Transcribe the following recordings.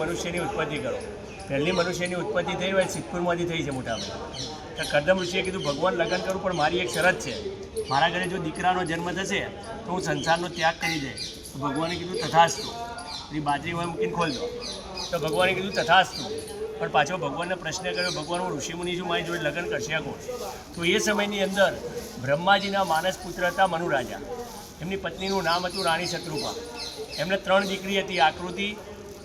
મનુષ્યની ઉત્પત્તિ કરો. પહેલી મનુષ્યની ઉત્પત્તિ થઈ હોય, સિદ્ધપુરમાંથી થઈ છે મોટાભાઈ તો કદમ ઋષિએ કીધું, ભગવાન લગ્ન કરું, પણ મારી એક શરત છે. મારા ઘરે જો દીકરાનો જન્મ થશે, તો હું સંસારનો ત્યાગ કરી દઈશ. તો ભગવાને કીધું, તથાસ્તુ. એ બાજરી હોય મૂકીને ખોલ દો તો ભગવાને કીધું, તથાસ્તુ. પણ પાછો ભગવાનને પ્રશ્ન કર્યો, ભગવાન, હું ઋષિમુનિ છું, મારી જોડે લગ્ન કરશે આ તો એ સમયની અંદર બ્રહ્માજીના માનસ પુત્ર હતા મનુરાજા. એમની પત્નીનું નામ હતું રાણી શત્રુપા. એમને ત્રણ દીકરી હતી, આકૃતિ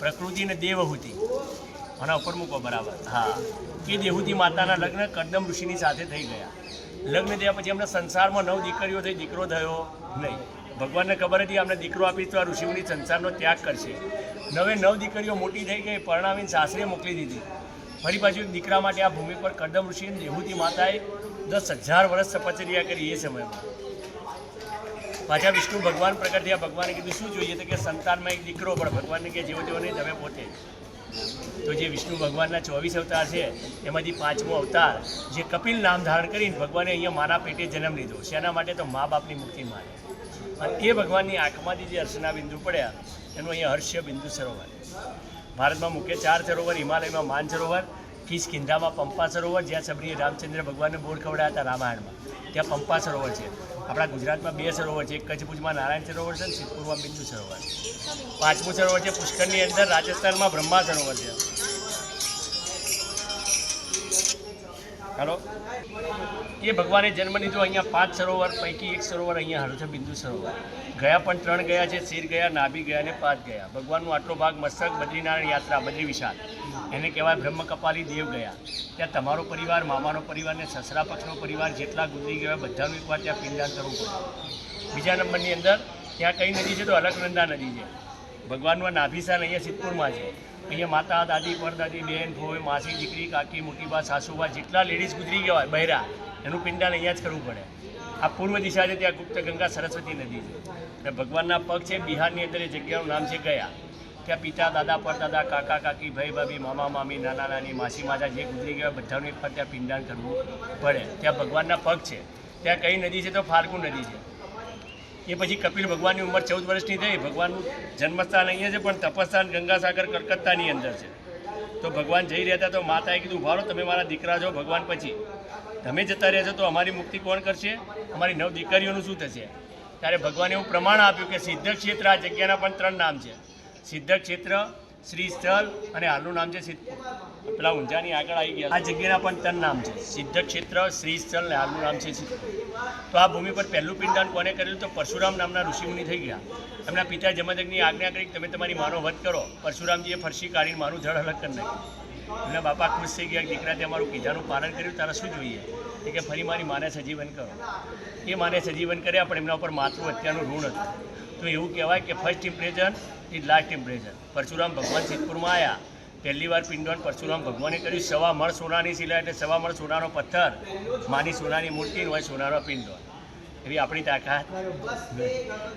પ્રકૃતિ અને દેવહૂતિ. આના ઉપર મૂકો બરાબર. હા. એ દેહૂતિ માતાના લગ્ન કદમ ઋષિની સાથે થઈ ગયા. લગ્ન થયા પછી એમના સંસારમાં નવ દીકરીઓ થઈ, દીકરો થયો નહીં. ભગવાનને ખબર હતી અમને દીકરો આપી તો આ ઋષિમુનિ સંસારનો ત્યાગ કરશે. નવે નવ દીકરીઓ મોટી થઈ ગઈ, પરણાવીને સાસરે મોકલી દીધી. ફરી પાછું દીકરા માટે આ ભૂમિ પર કદમ ઋષિ દેહુતી માતાએ દસ હજાર વર્ષ તપચર્યા કરી એ સમયમાં. પાછા વિષ્ણુ ભગવાન પ્રગટ થયા. ભગવાને કીધું, શું જોઈએ તો કે સંતાનમાં એક દીકરો પણ ભગવાનને કે જેવો તેવો નહીં, તમે પોતે. તો જે વિષ્ણુ ભગવાનના ચોવીસ અવતાર છે, એમાંથી પાંચમો અવતાર, જે કપિલ નામ ધારણ કરીને ભગવાને અહીંયા મારા પેટે જન્મ લીધો. શેના માટે? તો મા બાપની મુક્તિ માટે. અને એ ભગવાનની આંખમાંથી જે અર્ચના બિંદુ પડ્યા, એનું અહીંયા હર્ષ્ય બિંદુ સરોવર. ભારતમાં મુખ્ય ચાર સરોવર, હિમાલયમાં માન સરોવર કિંધામાં પંપા સરોવર, જ્યાં સબરીએ રામચંદ્ર ભગવાનને બોર ખવડાયા હતા રામાયણમાં. ત્યાં પંપા સરોવર છે. આપણા ગુજરાતમાં બે સરોવર છે, એક કચ્છ ભુજમાં નારાયણ સરોવર છે અને સિદ્ધપુરમાં બિંદુ સરોવર પાંચમું સરોવર છે, પુષ્કરની અંદર રાજસ્થાનમાં બ્રહ્મા સરોવર છે. હાલો. એ ભગવાને જન્મ લીધો અહીંયા પાંચ સરોવર, પૈકી એક સરોવર અહીંયા હારું બિંદુ સરોવર. ગયા પણ ત્રણ ગયા છે, શિર ગયા, નાભી ગયા અને પાંચ ગયા. ભગવાનનો આટલો ભાગ મસ્તક, બદ્રીનારાયણ યાત્રા, બદ્રી વિશાલ. એને કહેવાય બ્રહ્મ કપાલી દેવ ગયા. ત્યાં તમારો પરિવાર, મામાનો પરિવાર ને સસરા પક્ષનો પરિવાર જેટલા ગુજરી ગયા, બધાનું એકવાર ત્યાં પિંડદાન કરવું પડે બીજા નંબરની અંદર, ત્યાં કઈ નદી છે તો અલકનંદા નદી છે. ભગવાનનું નાભીસાન અહીંયા સિદ્ધપુરમાં છે. અહીંયા માતા, દાદી, પરદાદી, બેન, ભોય, માસી, દીકરી, કાકી મોટીબા સાસુબા જેટલા લેડીઝ ગુજરી ગયા હોય, બહેરા એનું પિંડાન અહીંયા જ કરવું પડે. આ પૂર્વ દિશા છે, ત્યાં ગુપ્ત ગંગા સરસ્વતી નદી છે. અને ભગવાનના પગ છે, બિહારની અંદર એ જગ્યાનું નામ છે ગયા. ત્યાં પિતા, દાદા, પરદાદા, કાકા, કાકી, ભાઈ, ભાભી, મામા, મામી, નાના, નાની, માસી માતા જે ગુજરી ગયા, બધાનું એક પર ત્યાં પિંડાન કરવું પડે. ત્યાં ભગવાનના પગ છે. ત્યાં કઈ નદી છે તો ફાલ્ગુ નદી છે. એ પછી કપિલ ભગવાનની ઉંમર ચૌદ વર્ષની થઈ. ભગવાનનું જન્મસ્થાન અહીંયા છે, પણ તપસ્થાન ગંગાસાગર કલકત્તાની અંદર છે. તો ભગવાન જઈ રહ્યા હતા, તો માતાએ કીધું ભારો તમે મારા દીકરા છો, ભગવાન પછી. તમે જતા રહેશો તો અમારી મુક્તિ કોણ કરશે? અમારી નવ દીકરીઓનું શું થશે? ત્યારે ભગવાને એવું પ્રમાણ આપ્યું કે સિદ્ધ ક્ષેત્ર આ જગ્યાના પણ ત્રણ નામ છે. સિદ્ધ ક્ષેત્ર શ્રી સ્થળ અને હાલનું નામ છે પેલા ઊંઝાની આગળ આવી ગયા. આ જગ્યાના પણ ત્રણ નામ છે. સિદ્ધ ક્ષેત્ર શ્રી સ્થળ અને હાલનું નામ છે તો આ ભૂમિ પર પહેલું પિંડદાન કોને કરેલું? તો પરશુરામ નામના ઋષિમુનિ થઈ ગયા. એમના પિતા જમદગ્નિની આજ્ઞા કરી તમે તમારી માનો વધ કરો. પરશુરામજીએ ફરસી કાઢીને મારું ધડ અલગ કરી નાખ્યું. એમના બાપા ખુશ થઈ ગયા દીકરા તે મારું કીધાનું પાલન કર્યું, તારે શું જોઈએ? કે ફરી મારી માને સજીવન કરો. એ માને સજીવન કર્યા પણ એમના ઉપર માતૃ અત્યારનું ઋણ હતું. તો એવું કહેવાય કે first impression is last impression Parshuram ભગવાન સિદ્ધપુરમાં આવ્યા પહેલી વાર પિંડોન પરશુરામ ભગવાને કર્યું, સવા મણ સોનાની શિલા એટલે સવા મણ સોનાનો પથ્થર. માની સોનાની મૂર્તિ હોય સોનાનો પિંડોન એવી આપણી તાકાત.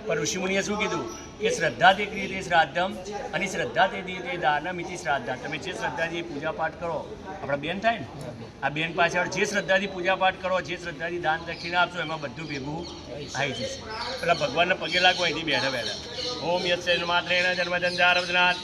પણ ઋષિમુનિએ શું કીધું? કે શ્રદ્ધા તે ક્રિયતે શ્રાદ્ધમ અને શ્રદ્ધા તે દીતે દાનમ ઇતિ શ્રાદ્ધા. તમે જે શ્રદ્ધાથી પૂજા પાઠ કરો, આપણા બેન થાય ને? આ બેન પાછળ જે શ્રદ્ધાથી પૂજા પાઠ કરો, જે શ્રદ્ધાથી દાન દક્ષિણા આપશો, એમાં બધું ભેગું આવી જશે. પેલા ભગવાનને પગે લાગો, અહીંથી બેઠા બેઠા. ઓમ યસ્ય માત્રેણ વિમુષ્ય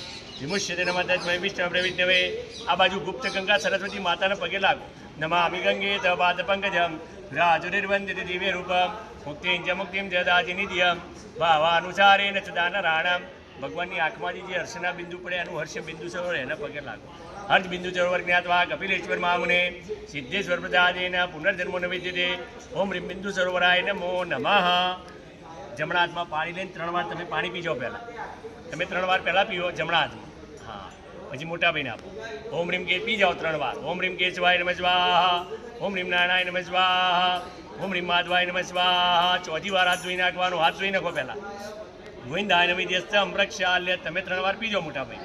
વિમુષ્યતે નમઃ તસ્મૈ વિષ્ણુ પ્રવિષ્ણવે આ બાજુ ગુપ્ત ગંગા સરસ્વતી માતાના પગે લાગો. નમામિ ગંગે તપાદ પંકજમ. રાજુર્વંદિત દિવ્ય રૂપમ. મુક્તિં મુક્તિમ મુક્તિં ચ દાજી નિત્યમ ભાવાનુસારેણ ચ રાણમ ભગવાનની આંખમાંથી જે હર્ષના બિંદુ પડે, એનું હર્ષ બિંદુ સરોવર એના પગે લાગો. હર્ષ બિંદુ સરોવર જ્ઞાતવા કપિલેશ્વર મામુને સિદ્ધેશ્વર પ્રદાદેન પુનર્જન્મો ન વિદ્યતે ઓમ રીમ બિંદુ સરોવરાય નમો નમઃ. જમણા હાથમાં પાણી લઈને ત્રણ વાર તમે પાણી પીજો પહેલાં. તમે ત્રણ વાર પહેલાં પીવો જમણા હાથમાં હા, પછી મોટા ભાઈને આપો. ઓમ રીમ કે પી જાઓ ત્રણ વાર. ઓમ રીમ કેશવાય નમ સ્વાહા ઓમ રીમ નારાયણ નમ સ્વાહા ઓમ રીમ માધવાય નમઃ સ્વાહા. ચોથી વાર હાથ ધોઈ નાખવાનું, હાથ ધોઈ નાખો પહેલાં. ગોવિંદાય નમી દેશ પ્રક્ષાલ્ય. તમે ત્રણ વાર પીજો મોટા ભાઈ.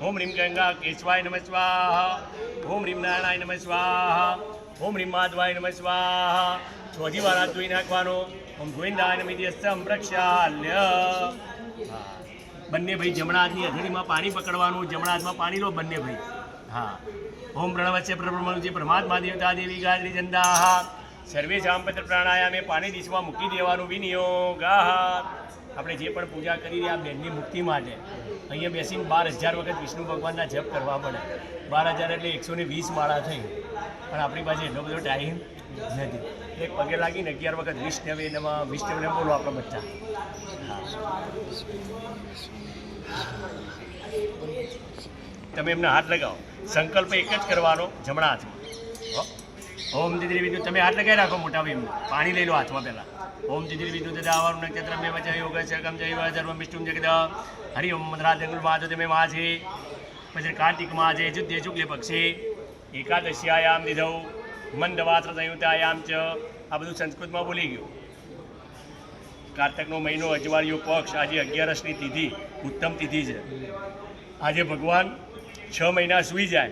ઓમ રીમ ગંગા કેશવાય નમઃ સ્વાહા. ઓમ રીમ નારાયણ નમઃ સ્વાહા. ઓમ રીમ માધવાય નમઃ સ્વાહા. ચોથી વાર હાથ ધોઈ નાખવાનો. ઓમ ગોવિંદાય નમી દેશ પ્રક્ષાલ્ય. હા. બંને ભાઈ જમણા હાથની હથેળીમાં પાણી પકડવાનું જમણા હાથમાં પાણી લો બંને ભાઈ. હા. ઓમ પ્રણવસ્ય પ્રબ્રહ્મણુજી પરમાત્મા દેવતા દેવી ગાયત્રી ચંદાહ સર્વે જામપત્ર પ્રાણાયામે પાણી દિશમાં મૂકી દેવાનું વિનિયોગ. આપણે જે પણ પૂજા કરી રહ્યા બેનની મુક્તિ માટે. અહીંયા બેસીને બાર હજાર વખત વિષ્ણુ ભગવાનના જપ કરવા પડે બાર હજાર એટલે એકસો ને વીસ માળા થઈ. પણ આપણી પાસે એટલો બધો ટાઈમ નથી. એક પગે લાગીને અગિયાર વખત વિષ્ણવે નમઃ વિષ્ણવને બોલો આપણા બચ્ચા તમે એમને હાથ લગાવો. સંકલ્પ એક જ કરવાનો, જમણા હાથમાં. ઓમ દીદી વિદ્યુ તમે હાથ લગાવી રાખો મોટા ભાઈ પાણી લઈ લો હાથમાં પહેલા. ઓમ દીદી વિદ્યુ આવવાનું નક્ષત્ર મેં વચે યોગ સરગમ જય સર્વમ વિષ્ણુ જગદ હરિ ઓમ મંદરા જંગલમાં તમે માં છે. પછી કાર્તિકમાં છે જુદ્ધે શુક્લ પક્ષે. એકાદશીયાયામ દીધૌ. મંદવાત્ર સંયુતાયામ ચ. આ બધું સંસ્કૃતમાં બોલી ગયું. કાર્તકનો મહિનો અજવાળિયો પક્ષ આજે અગિયારસની તિથિ, ઉત્તમ તિથિ છે. આજે ભગવાન છ મહિના સૂઈ જાય.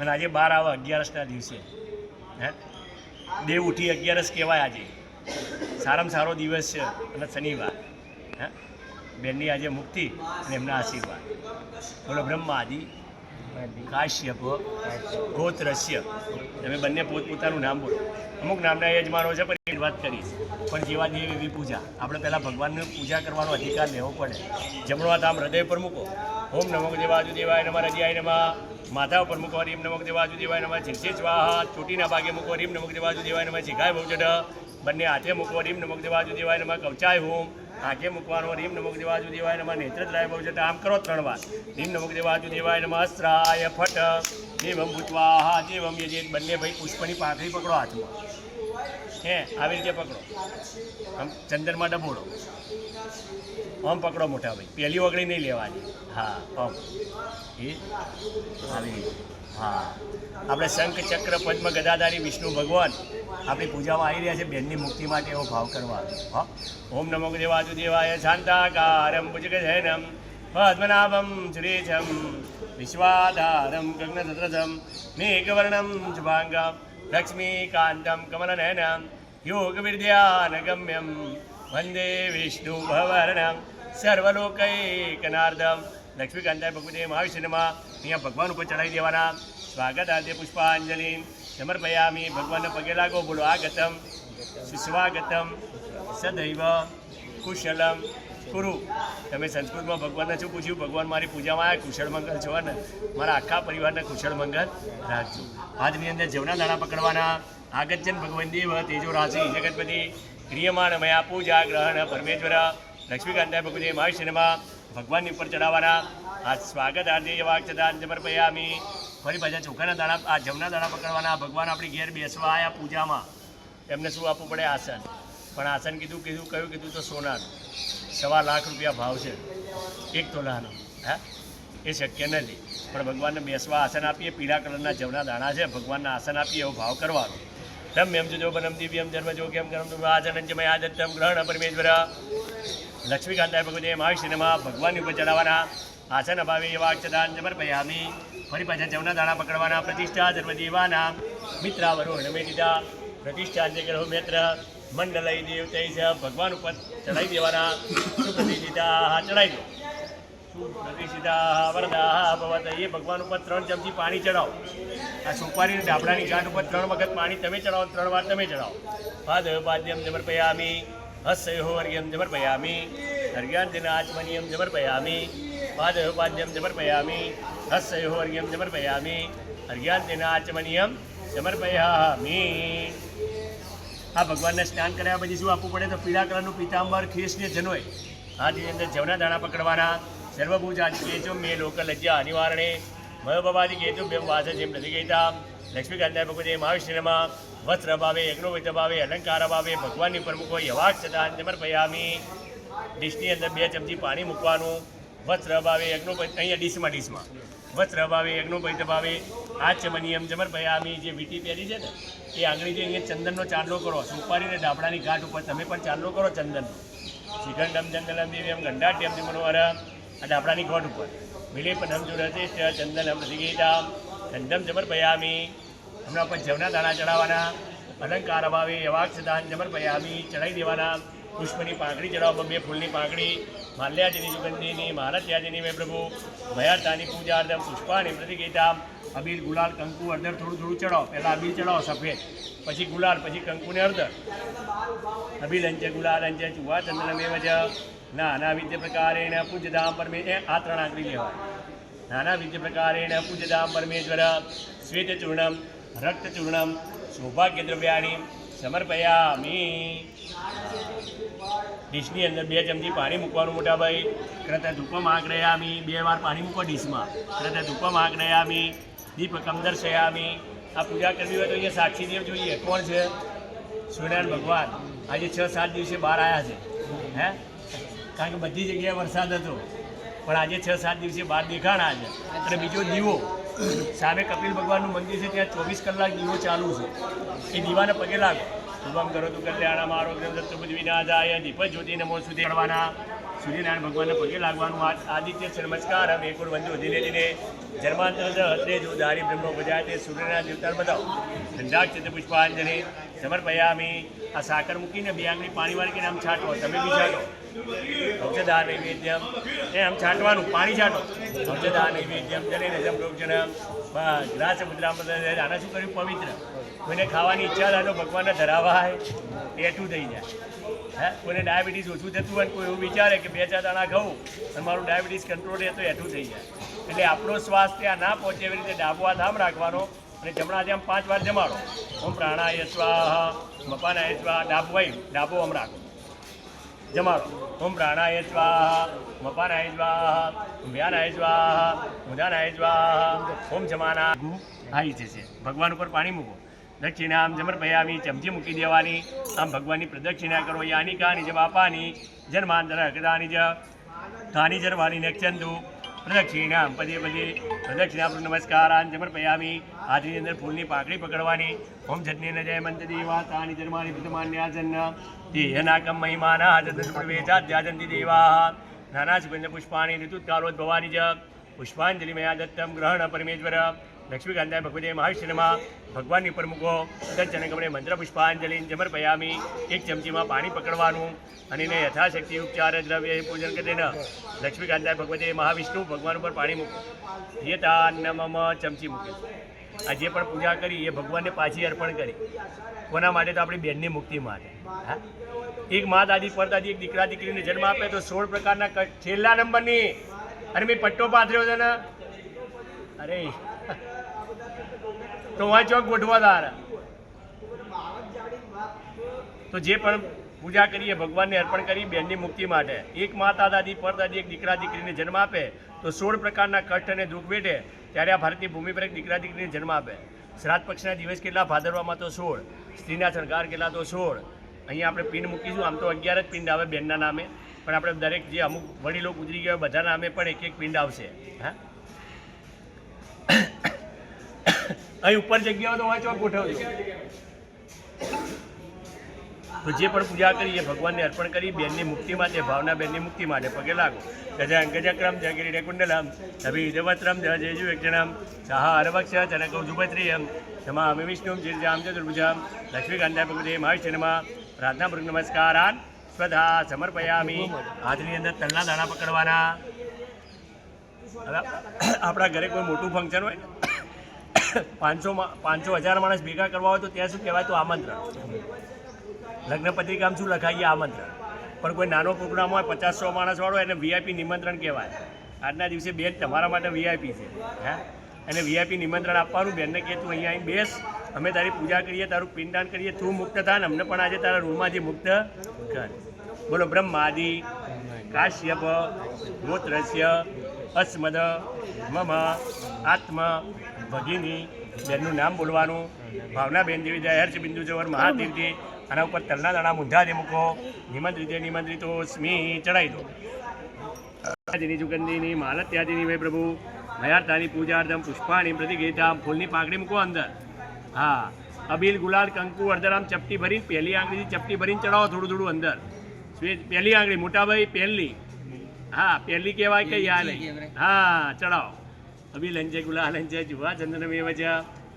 અને આજે બાર આવે અગિયારસના દિવસે. હે? દેવ ઉઠી અગિયારસ કહેવાય આજે. સારામાં સારો દિવસ છે અને શનિવાર. હે? બેનની આજે મુક્તિ અને એમના આશીર્વાદ. બોલો બ્રહ્માદિ, કાશ્યપ, ગોત્રસ્ય. તમે બંને પોતપોતાનું નામ બોલો. અમુક નામના યજમાનો છે, પણ એ વાત કરીશ. પણ જેવા દેવ એવી પૂજા, આપણે પહેલાં ભગવાનની પૂજા કરવાનો અધિકાર લેવો પડે. જમણો હાથ આમ હૃદય પર મૂકો. ઓમ નમક દેવાજુ દેવાય નમા, રજિયાય નમા. માથા ઉપર મૂકો હરિમ નમક દેવાજુ દેવાય નમઃ. શીર્ષે સ્વાહા ચોટીના ભાગે મૂકો હરિમ નમક દેવાજુ દેવાય નમઃ. શિખાય બહુ બંને હાથે મૂકો રીમ નમક દેવાજુ દેવાય નમઃ. કવચાય હોમ. આંખે મૂકવાનો રીમ નમક દેવાજુ દેવાય નમઃ નેત્રદ્રાય બહુ જતા આમ કરો ત્રણ વાર રીમ નમક દેવાજુ દેવાય નમઃ અસ્ત્રાય ફટ. દેવમ ભૂતવાહા દેવમ યજે બંને ભાઈ પુષ્પની પાંખડી પકડો હાથમાં. હે, આવી રીતે પકડો. આમ ચંદનમાં ડબોડો આમ પકડો મોટા ભાઈ. પહેલી ઓગળી નહીં લેવાની. હા આમ એ, આવી રીતે. હા. આપણે શંખ ચક્ર પદ્મ ગદાધારી વિષ્ણુ ભગવાન આપણી પૂજામાં આવી રહ્યા છે બેનની મુક્તિ માટે એવો ભાવ કરવા. ઓમ નમો દેવાજુ દેવાય શાંતાકારમ ભુજગજનમ પદ્મનાભમ શ્રીજમ વિશ્વાધારમ ગગનસદ્રજમ મેઘવર્ણમ શુભાંગમ લક્ષ્મીકાંતમ કમલનયનમ યોગવિદ્યાનગમ્યમ વંદે વિષ્ણુ ભવર્ણમ સર્વલોકૈકનાર્દમ. લક્ષ્મીકાંતાય ભગવતે મહાવિષ્ણુમાં અહીંયા ભગવાન ઉપર ચડાવી દેવાના. સ્વાગત આદ્ય પુષ્પાંજલિ સમર્પયામી. ભગવાનને પગે લાગો, બોલો, આગતમ, સુસ્વાગતમ, સદૈવ કુશલમ. કુરુ તમે સંસ્કૃતમાં ભગવાનને શું પૂછ્યું? ભગવાન મારી પૂજામાં આવ્યા કુશળ મંગલ છો ને. મારા આખા પરિવારને કુશળ મંગલ રાખજો. આજની અંદર જવના દાણા પકડવાના આગજન ભગવાન દેવ તેજો રાશિ જગતપતિ ક્રિયમાણ મયા પૂજા ગ્રહણ પરમેશ્વર લક્ષ્મીકાંતા ભગવતી મહાવિષ્ણુમાં ભગવાનની ઉપર ચડાવવાના. આ સ્વાગત આદિ વાક્ચદાન સમર્પયામી. ફરી પાછા ચોખાના દાણા, આ જમના દાણા પકડવાના ભગવાન આપણી ઘેર બેસવા આવ્યા પૂજામાં. એમને શું આપવું પડે? આસન. પણ આસન કીધું કીધું, કયું કીધું તો સોનાનું સવા લાખ રૂપિયા ભાવ છે. એક તોલાનો. હા? એ શક્ય નથી. પણ ભગવાનને બેસવા આસન આપીએ, પીળા કલરના જવના દાણા છે, ભગવાનના આસન આપીએ એવો ભાવ કરવાનો. રમ એમ જો બનમ દિવ્યમ જન્મ જો, કેમ કરમ તું આચરણ જમય આદત્તમ ગ્રહણ પરમેશ્વર. લક્ષ્મીકાંતાય ભગવતે મહાવિષ્ણુમાં ભગવાનની ઉપર ચડાવવાના આસન અભાવે એવા અક્ષદાન સમર્પયામી ફરી પાછા જવના દાણા પકડવાના પ્રતિષ્ઠા ધર્મદેવાના નમે દીધા પ્રતિષ્ઠા જે ગ્રહો મિત્ર મંડલય દેવ તૈસ ભગવાન ઉપર ચડાવી દેવાના, સુપ્રતિષ્ઠિતા ચડાવી દો. સુપ્રતિષ્ઠિતા વરદા ભવત, એ ભગવાન ઉપર ત્રણ ચમચી પાણી ચડાવો. આ સોપારી ડાબડાની ગાંઠ ઉપર ત્રણ વખત પાણી તમે ચડાવો, ત્રણ વાર તમે ચડાવો. પાદ, પાદ્યમ સમર્પયામી હસ્યો વર્ગ્યમ સમર્પયામી હર્ગ્યાંતિન આચમનિયમ સમર્પયામી પાદ समर्पयामि સમર્પયામી હસ્યો વર્ગ્યમ સમર્પયામી આ ભગવાનને સ્નાન કર્યા પછી શું આપવું પડે? તો પીળા કલરનું પીતાંબર ખીસને જનોય. હાથની અંદર જવના દાણા પકડવાના. સર્વભૂજા કેચો મે લોક લજ્જા અનિવારણે. મયોભવાદિ કેતુ બેમ વાસ જેમ નથી કહેતા. લક્ષ્મીકાંતા ભગવતે મહાવિષ્ણુમાં વસ્ત્ર ભાવે યજ્ઞોવિત ભાવે અલંકાર ભાવે ભગવાનની પ્રમુખો યવાક સદા સમર્પયામી ડીશની અંદર બે ચમચી પાણી મૂકવાનું. વસ્ત્ર ભાવે યજ્ઞોપૈત અહીંયા ડીશમાં ડીશમાં. વસ્ત્ર ભાવે યજ્ઞોપૈત ભાવે આ ચમનિયમ સમર્પયામી જે વીટી પહેરી છે ને, એ આંગળી જે અહીંયા ચંદનનો ચાંદલો કરો, સુપારીને ડાબડાની ઘાટ ઉપર તમે પણ ચાંદલો કરો ચંદનનો. શ્રીખંડમ ચંદનમ દિવ્યમ ગંડાટ્યમ મનોહર આ ડાબડાની ઘોટ ઉપર. વિલેપનમ જુરતિષ્ઠ ચંદનમ પ્રતિગીતા ચંદમ ભયામી હમણાં પણ જવના દાણા ચડાવવાના અલંકાર અભાવે યવાક્ષ દાન ભયામી ચડાવી દેવાના. પુષ્પની પાંખડી ચડાવો બે ફૂલની પાંખડી માલ્યાજીની સુગંધીની મહારત્યાજીની મેં પ્રભુ ભયાતાની પૂજાર્થમ પુષ્પાની પ્રતિગીતામ અબીર ગુલાલ કંકુ અર્ધર થોડું થોડું ચડાવો. પહેલાં અબીર ચડાવો સફેદ, પછી ગુલાલ, પછી કંકુને અડધર અભિલંચ ગુલાલંચ ચુવા ચંદનમેવ જ નાના વિદ્ય પ્રકારેણ પૂજ્યતામ પરમે, એ આ ત્રણ આંકડી લેવાય. નાના વિદ્ય પ્રકારેણ પૂજ્યતામ પરમેશ્વર, શ્વેતચૂર્ણમ, રક્તચૂર્ણમ સૌભાગ્ય દ્રવ્યાણી સમર્પયામી. ડીશની અંદર બે ચમચી પાણી મૂકવાનું મોટા ભાઈ. કરતા ધૂપમ આંકડયામી બે વાર પાણી મૂકો ડીશમાં. કરતા ધૂપમ આંકડયામી દીપકમ દર્શયામી આ પૂજા કરવી હોય તો અહીંયા સાક્ષી દેવ જોઈએ. કોણ છે? સૂર્યનારાયણ ભગવાન. આજે છ સાત દિવસે બહાર આવ્યા છે. હે? કારણ કે બધી જગ્યાએ વરસાદ હતો. પણ આજે છ સાત દિવસે બહાર દેખાણા છે. અને બીજો દીવો. સામે કપિલ ભગવાનનું મંદિર છે, ત્યાં ચોવીસ કલાક દીવો ચાલુ છે. એ દીવાને પગે લાગો. શુભમ કરો તું કલ્યાણ મારો દત્ત બુદ્ધ વિનાશાય દીપ જ્યોતિ, નમો સુધી કરવાના સૂર્યનારાયણ ભગવાનને પગે લાગવાનું. આદિત્ય નમસ્કાર અમે એકુર વંદુ ધીરે ધીરે. જન્માંતર હસ્તે જો દારી બ્રહ્મો ભજાય તે સૂર્યનારાયણ દેવતાને બતાવો. ઠંડાક છે પુષ્પાંજલિ સમર્પયામી. આ સાકર મૂકીને બે આંગળી પાણી વાળીને આમ છાંટો, તમે બી છાંટો. ઔષધા નૈવેદ્યમ એ આમ છાંટવાનું, પાણી છાંટો. ઔષધા નૈવેદ્યમ જલે જમ. રોગજન બસ, ગ્રાસ મુદ્રામ આના શું કર્યું? પવિત્ર. કોઈને ખાવાની ઈચ્છા થાય તો ભગવાનને ધરાવાય. પેટું થઈ જાય. હે? કોઈને ડાયાબિટીસ ઓછું થતું હોય કોઈ એવું વિચારે કે બે ચાર દાણા ખાવું અને મારું ડાયાબિટીસ કંટ્રોલ રહે તો એઠું થઈ જાય. એટલે આપણો શ્વાસ ત્યાં ના પહોંચે એવી રીતે ડાબો હાથ આમ રાખવાનો અને જમણા હાથે આમ પાંચ વાર જમાડો. હું પ્રાણાય સ્વાહ, મપાનાય સ્વાહ, ડાબો ડાબો આમ રાખો. જમાડો ઓમ પ્રાણાય સ્વાહા મપાનાય સ્વાહ વ્યાનાય સ્વાહા મુદાનાય સ્વાહા ઓમ જમાના. આવી જશે ભગવાન ઉપર પાણી મૂકો. દક્ષિણામ જમરપયામી ચમચી મૂકી દેવાની. આમ ભગવાનની પ્રદક્ષિણા કરો. યાની કાની જ બાપાની જન્માંતર હકદાની જ કાની જરવાની નેક્ષંતુ પ્રદક્ષિણામ પદે પદે પ્રદક્ષિણા નમસ્કારાન જમરપયામી હાથની અંદર ફૂલની પાકડી પકડવાની. ઓમ જજ્ઞેન જય મંત દેવા તાની જન્માની ભૂતમાન્યાજન દેહનાકમ મહિમાના જદવેચા ધ્યાજંતિ દેવા. નાના સુગંધ પુષ્પાણી ઋતુકાલોદ્ભવાની જ પુષ્પાંજલિ મયા દત્તમ ગ્રહણ પરમેશ્વર. લક્ષ્મીકાંતાય ભગવતે મહાવિષ્ણુમાં ભગવાનની ઉપર મૂકો દર્શન ગમણે મંત્ર પુષ્પાંજલિ જમરપયામી એક ચમચીમાં પાણી પકડવાનું અને એને યથાશક્તિ ઉપચાર દ્રવ્ય પૂજન કરીને લક્ષ્મીકાંતાય ભગવતે મહાવિષ્ણુ, ભગવાન ઉપર પાણી મૂકો. યતા નમમ ચમચી મૂકે આ જે પણ પૂજા કરી, એ ભગવાનને પાછી અર્પણ કરી. કોના માટે તો આપણી બેનની મુક્તિ માટે? હા? એક મા દાદી પર દાદી એક દીકરા, દીકરીને જન્મ આપે તો સોળ પ્રકારના છેલ્લા નંબરની. અને મેં પટ્ટો પાથર્યો છે ને. અરે તો વાં ચોક ગોઠવા તો જે પણ પૂજા કરીએ, ભગવાનને અર્પણ કરી બેનની મુક્તિ માટે. એક માતા દાદી, પરદાદી, એક દીકરા દીકરીને જન્મ આપે તો સોળ પ્રકારના કષ્ટ અને દુઃખ વેઠે ત્યારે આ ભારતની ભૂમિ પર એક દીકરા દીકરીને જન્મ આપે. શ્રાદ્ધ પક્ષના દિવસ કેટલા ભાદરવામાં તો સોળ, સ્ત્રીના શણગાર કેટલા તો સોળ. અહીંયા આપણે પિંડ મૂકીશું. આમ તો અગિયાર જ પિંડ આવે બેનના નામે. પણ આપણે દરેક જે અમુક વડીલો ગુજરી ગયા હોય બધા નામે પણ એક એક પિંડ આવશે. હા? અહીં ઉપર જગ્યાઓ તો વાંચવા ગોઠવજો. તો જે પણ પૂજા કરી એ ભગવાનને અર્પણ કરી બેનની મુક્તિ માટે, ભાવના બેનની મુક્તિ માટે, પગે લાગો. ગજા ગજક્રમ જગીરી કિરીટે કુંડલમ અભિ દેવત્રમ, જય જેજુ વ્યક્તિનામ સાહા હરવક્ષ જનકૌ જુભત્રિયમ નમા અમે વિષ્ણુમ જીર્જામ ચતુર્ભુજામ લક્ષ્મીકાંતા ભગવતે મહાવિષ્ણુમાં પ્રાર્થના પૂર્વક નમસ્કારાન, સ્વધા સમર્પયામી, હાથની અંદર તલના દાણા પકડવાના. આપણા ઘરે કોઈ મોટું ફંક્શન હોય પાંચસો પાંચસો હજાર માણસ ભેગા કરવા હોય તો ત્યાં શું કહેવાય? તો આમંત્રણ. લગ્ન પત્રિકામાં શું લખાઈએ? આમંત્રણ. પણ કોઈ નાનો પ્રોગ્રામ હોય પચાસ સો માણસ એને વીઆઈપી નિમંત્રણ કહેવાય. આજના દિવસે બેન તમારા માટે વીઆઈપી છે. હા? અને વીઆઈપી નિમંત્રણ આપવાનું. બેનને કે, તું અહીંયા આવીને બેસ. અમે તારી પૂજા કરીએ, તારું પિંડદાન કરીએ. તું મુક્ત થા ને અમને પણ આજે તારા રૂમમાંથી મુક્ત કર. બોલો, બ્રહ્માદિ, કાશ્યપ, ગોત્રસ્ય, અસ્મદ, મમ, આત્મ ભગિની બેનનું નામ બોલવાનું, ભાવનાબેન દેવી જય હર્ષ બિંદુ જવર મહાદેવજી આના ઉપર તલના દાણા મૂંધા દે મૂકો નિમંત્રિત નિમંત્રિતો સ્મી ચડાવી દો. આદિની સુગંધીની માલત્યાદિની વે પ્રભુ, મયાર્તાની પૂજાર્ધમ, પુષ્પાણી, પ્રતિગીતામ, ફૂલની પાંખડી મૂકો અંદર. હા, અબીલ, ગુલાલ, કંકુ, અર્ધરામ, ચપટી ભરીને પહેલી આંગળીથી ચપટી ભરીને ચડાવો થોડું થોડું અંદર. પહેલી આંગળી મોટાભાઈ, પહેલી. હા, પહેલી કહેવાય કે યાદ હા, ચડાવો. અભિલંચે ગુલાલંચે જુવા ચંદનમેવ ચ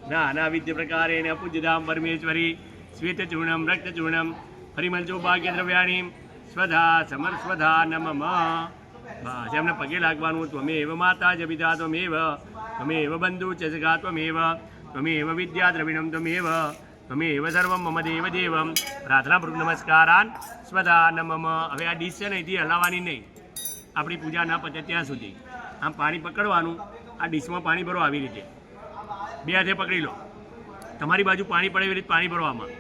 નાના વિદ્ય પ્રકારેણ પૂજ્યતામ પરમેશ્વરી શ્વેતચૂર્ણમ રક્તચૂર્ણમ પરિમલચો ભાગ્યદ્રવ્યાણી સ્વધા સમર સ્વધા નમમ બસ પગે લાગવાનું ત્વમેવ માતા જ પિતા ત્વમેવ ત્વમેવ બંધુ ચ સખા ત્વમેવ ત્વમેવ વિદ્યા દ્રવિણમ ત્વમેવ ત્વમેવ સર્વમ મમ દેવ દેવમ પ્રાર્થના પૂર્વક નમસ્કારાન સ્વધા નમમ હવે આ ડીશ છે ને હલાવવાની નહીં આપણી પૂજા ના પતે ત્યાં સુધી આમ પાણી પકડવાનું આ ડીશમાં પાણી ભરો આવી રીતે. બે હાથે પકડી લો. તમારી બાજુ પાણી પડે એવી રીતે પાણી ભરવામાં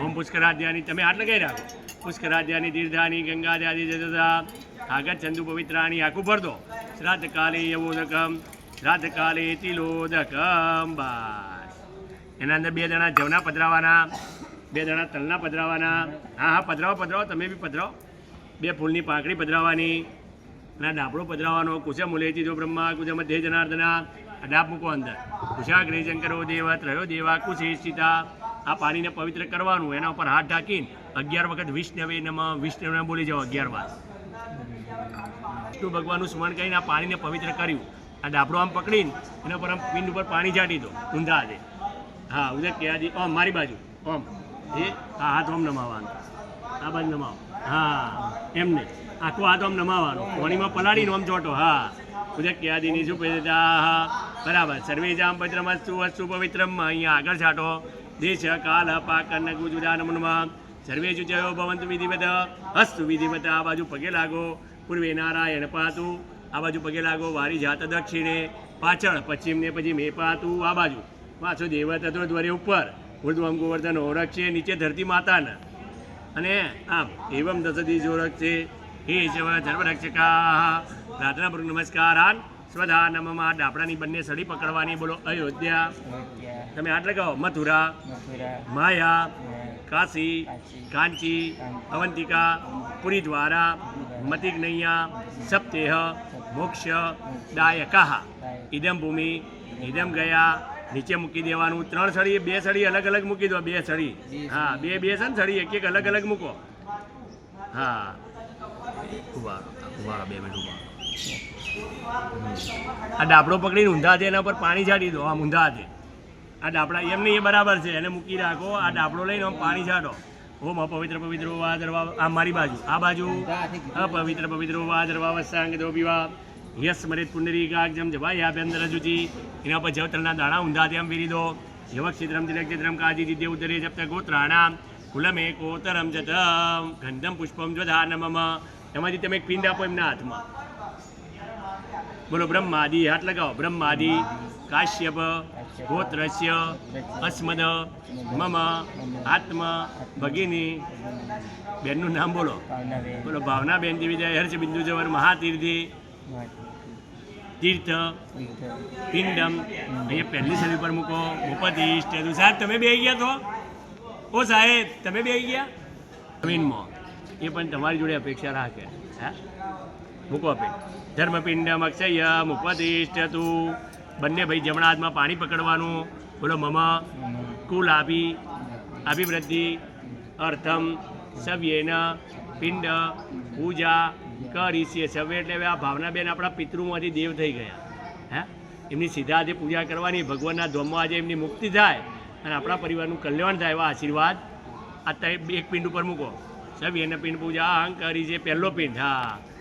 ઓમ પુષ્કરાધ્યાની તમે હાથ લગાવી રાખો પુષ્કરાધ્યાની તીર્ધાની ગંગાધ્યાની જજદા આગળ ચંદુ પવિત્રાની આખું ભર દો. શ્રાદ્ધ કાલે યવોદકમ શ્રાદ્ધ કાલે તિલોદકમ. બસ. એના અંદર બે જણા જવના પધરાવાના, બે જણા તલના પધરાવાના. હા હા, પધરાવો પધરાવો, તમે બી પધરાવો. બે ફૂલની પાંખડી પધરાવવાની અને ડાબડો પધરાવવાનો કુશા મુલેતી જો બ્રહ્મા કુજા મધ્ય જનાર્દના ડાબ મૂકો અંદર. કુશા શંકરો દેવા ત્રયો દેવા કુશેષિતા આ પાણીને પવિત્ર કરવાનું, એના ઉપર હાથ ઢાંકીને અગિયાર વખત વિષ્ણવે નમ, વિષ્ણવે બોલી જાઓ અગિયાર વાર. વિષ્ણુ ભગવાનનું સ્મરણ કરીને આ પાણીને પવિત્ર કર્યું. આ ડાબડો આમ પકડીને એના પર આમ પિંડ ઉપર પાણી છાંટી દો, ઊંધા હાથે હા, ઉદય કહેવાજી ઓમ, મારી બાજુ, ઓમ. એ હા હાથ ઓમ નમાવવાનો. આ બાજુ નમાવો. હા, એમને. આખો હાથ આમ નમાવાનો. પાણીમાં પલાળીને આમ ચોટો. હા. પૂજા ક્યાં આદિની શું હા બરાબર. સર્વે જામ પવિત્રમસ્તુ અસ્તુ પવિત્રમ અહીંયા આગળ છાંટો. દેશ કાલ પાકન ગુજુદાન મનમાં. સર્વે જુજયો ભવંતુ વિધિવત. હસ્તુ વિધિવત. આ બાજુ પગે લાગો. પૂર્વે નારાયણ પાતું. આ બાજુ પગે લાગો. વારી જાત દક્ષિણે. પાછળ પશ્ચિમ ને પછી મેં પાતું. આ બાજુ. પાછો દેવત હતો દ્વારે ઉપર. ઉર્ધ્વમ ગોવર્ધન છે નીચે ધરતી માતાને. અને આમ, એવમ દશદી ઓળખ છે હે શિવ ધર્મરક્ષકા પૂર્વક નમસ્કારાન. સ્વધા નમમાં ડાપડાની બંને સળી પકડવાની બોલો અયોધ્યા. તમે હાથ લગાવો. મથુરા માયા કાશી કાંચી અવંતિકા પુરી દ્વારા મતિગ્નૈયા સપ્તેહ મોક્ષ દાયકાહ. ઇદમ ભૂમિ ઇદમ ગયા. નીચે મૂકી દેવાનું. ત્રણ સળી બે સળી અલગ અલગ મૂકી દો. બે સળી. હા બે બે છે ને સળી? એક એક અલગ અલગ મૂકો. હા. આ ડાબડો પકડીને ઊંધા છે, એના પર પાણી છાંટી દો, આમ ઊંધા છે. આ ડાબડા એમ નહીં, એ બરાબર છે, એને મૂકી રાખો, આ ડાબડો લઈને આમ પાણી છાંટો. ઓમ, અપવિત્ર પવિત્ર વા દરવા, આ મારી બાજુ, આ બાજુ. અપવિત્ર પવિત્ર વા દરવા વસાંગ પીવા યસ, મરેત પુંડરી કાગ જમ જવાય આભ્યંતર જુજી એના પર જવતલના દાણા ઊંધા તેમ વીરી દો. યવક ચિત્રમ તિલક ચિત્રમ કાજી દિદ્ય ઉદરે જપ્ત ગોત્રાણા. કુલમે કોતરમ જતમ. ગંધમ પુષ્પમ જ્વધા નમમ એમાંથી તમે એક પિંડ આપો એમના હાથમાં. બોલો બ્રહ્માદિ હાથ લગાવો. બ્રહ્માદિ કાશ્યપ ગોત્રસ્ય અસ્મદ મમ આત્મ ભગિની. બેનનું નામ બોલો. બોલો ભાવનાબેન દિવિજય હર્ષ બિંદુ જવર મહાતીર્થી. તીર્થ. પિંડમ. અહીંયા પહેલી સદી પર મૂકો. ભૂપતિ તું સાહેબ તમે બે ગયા તો? ઓ સાહેબ તમે બે ગયા? જમીનમાં. એ પણ તમારી જોડે અપેક્ષા રાખે. હા? આપે. ધર્મપિંડમ અક્ષય ઉપતિષ્ઠ તું. બંને ભાઈ જમણા હાથમાં પાણી પકડવાનું. બોલો, મમ. કુલ આભી અભિવૃદ્ધિ. અર્થમ. સવ્યેન. પિંડ. પૂજા. કરીશીએ સવ્ય એટલે આ ભાવનાબેન આપણા પિતૃમાંથી દેવ થઈ ગયા. હે? એમની સીધા આજે પૂજા કરવાની, ભગવાનના ધોમમાં આજે એમની મુક્તિ થાય અને આપણા પરિવારનું કલ્યાણ થાય એવા આશીર્વાદ. આ એક પિંડ ઉપર મૂકો. સવ્યેન પિન પૂજા અહંકારી છે પહેલો પિન હા.